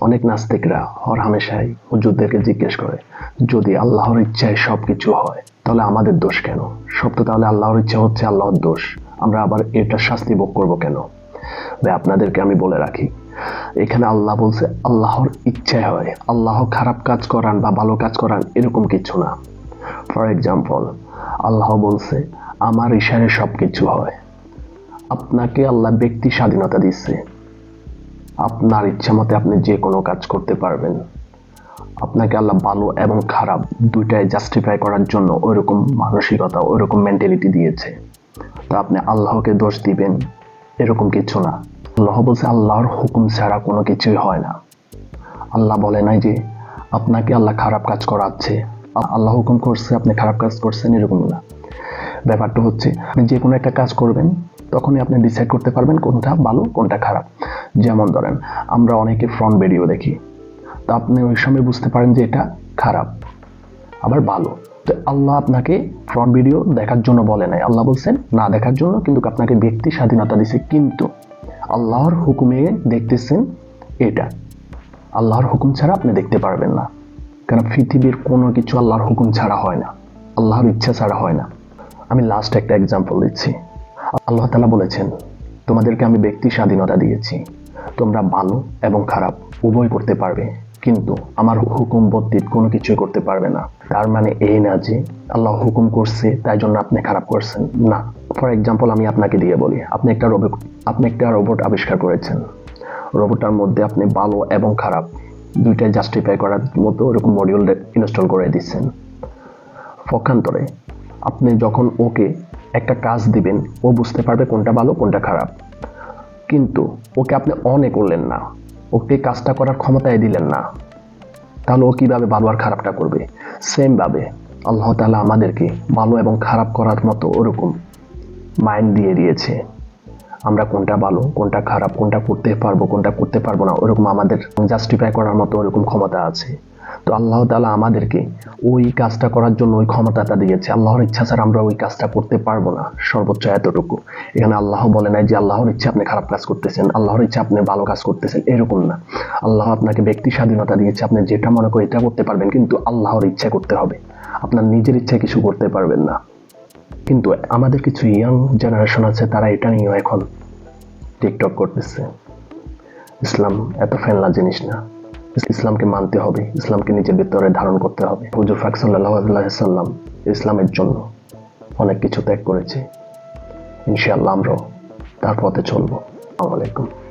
অনেক নাস্তিকরা হর হামেশাই হুজুরদেরকে জিজ্ঞেস করে, যদি আল্লাহর ইচ্ছায় সব কিছু হয়, তাহলে আমাদের দোষ কেন? সব তো তাহলে আল্লাহর ইচ্ছা হচ্ছে আল্লাহর দোষ। আমরা আবার এটা শাস্তি ভোগ করব কেন? ভাই, আপনাদেরকে আমি বলে রাখি, এখানে আল্লাহ বলছে, আল্লাহর ইচ্ছায় হয়। আল্লাহ খারাপ কাজ করান বা ভালো কাজ করান এরকম কিছু না। ফর এক্সাম্পল আল্লাহ বলছে, আমার ইশারে সব কিছু হয়। আপনাকে আল্লাহ ব্যক্তি স্বাধীনতা দিচ্ছে। আপনার ইচ্ছা মতে আপনি যে কোনো কাজ করতে পারবেন। আপনাকে আল্লাহ ভালো এবং খারাপ দুইটাই জাস্টিফাই করার জন্য ওইরকম মানসিকতা, ওইরকম মেন্টালিটি দিয়েছে। তা আপনি আল্লাহকে দোষ দিবেন, এরকম কিছু না। আল্লাহ বলছে, আল্লাহর হুকুম ছাড়া কোনো কিছুই হয় না। আল্লাহ বলে নাই যে, আপনাকে আল্লাহ খারাপ কাজ করাচ্ছে। আল্লাহ হুকুম করছে, আপনি খারাপ কাজ করছেন, এরকম না। ব্যাপারটা হচ্ছে, আপনি যে কোনো একটা কাজ করবেন, তখনই আপনি ডিসাইড করতে পারবেন কোনটা ভালো, কোনটা খারাপ। যেমন ধরেন, আমরা অনেকে ফ্রন্ট ভিডিও দেখি। তা আপনি ওই সময় বুঝতে পারেন যে এটা খারাপ, আবার ভালো। তো আল্লাহ আপনাকে ফ্রন্ট ভিডিও দেখার জন্য বলে নাই। আল্লাহ বলছেন, না দেখার জন্য, কিন্তু আপনাকে ব্যক্তি স্বাধীনতা দিছে। কিন্তু আল্লাহর হুকুমে দেখতেছেন এটা। আল্লাহর হুকুম ছাড়া আপনি দেখতে পারবেন না। কারণ পৃথিবীর কোনো কিছু আল্লাহর হুকুম ছাড়া হয় না। আল্লাহর ইচ্ছা ছাড়া হয় না। আমি লাস্ট একটা এক্সাম্পল দিচ্ছি। আল্লাহ তালা বলেছেন, তোমাদেরকে আমি ব্যক্তি স্বাধীনতা দিয়েছি। তোমরা ভালো এবং খারাপ উভয় করতে পারবে। কিন্তু আমার হুকুম বর্তিত কোনো কিছুই করতে পারবে না। তার মানে এই না যে আল্লাহ হুকুম করছে, তাই জন্য আপনি খারাপ করছেন। না, ফর এক্সাম্পল আমি আপনাকে দিয়ে বলি, আপনি একটা রোবট, আপনি একটা রোবট আবিষ্কার করেছেন। রোবটটার মধ্যে আপনি ভালো এবং খারাপ দুইটাই জাস্টিফাই করার মতো ওরকম মডিউল ইনস্টল করে দিচ্ছেন। পক্ষান্তরে আপনি যখন ওকে একটা কাজ দিবেন, ও বুঝতে পারবে কোনটা ভালো, কোনটা খারাপ। কিন্তু ওকে আপনি অনে করলেন না। ওকে কাজটা করার ক্ষমতায় দিলেন না। তাহলে ও কীভাবে ভালো আর খারাপটা করবে? সেমভাবে আল্লাহ তালা আমাদেরকে ভালো এবং খারাপ করার মতো ওরকম মাইন্ড দিয়ে দিয়েছে। আমরা কোনটা ভালো, কোনটা খারাপ, কোনটা করতে পারব, কোনটা করতে পারব না, ওরকম আমাদের জাস্টিফাই করার মতো ওরকম ক্ষমতা আছে। তো আল্লাহ তালা আমাদেরকে ওই কাজটা করার জন্য ওই ক্ষমতাটা দিয়েছে। আল্লাহর ইচ্ছা ছাড়া আমরা ওই কাজটা করতে পারব না, সর্বোচ্চ এতটুকু। এখানে আল্লাহ বলে নাই যে আল্লাহর ইচ্ছা আপনি খারাপ কাজ করতেছেন, আল্লাহর ইচ্ছা আপনি ভালো কাজ করতেছেন, এরকম না। আল্লাহ আপনাকে ব্যক্তি স্বাধীনতা দিয়েছে, আপনি যেটা মনে করেন এটা করতে পারবেন, কিন্তু আল্লাহর ইচ্ছা করতে হবে। আপনার নিজের ইচ্ছা কিছু করতে পারবেন না। কিন্তু আমাদের কিছু ইয়াং জেনারেশন আছে, তারা এটা নিয়েও এখন টিকটক করতেছে। ইসলাম এত ফেলনা জিনিস না। ইসলামকে মানতে হবে, ইসলামকে নিজের ভিতরে ধারণ করতে হবে। হুজুর ফাক ইসলামের জন্য অনেক কিছু ত্যাগ করেছে। ইনশাআল্লাহ আমরাও তার পথে চলবো। আসসালামু আলাইকুম।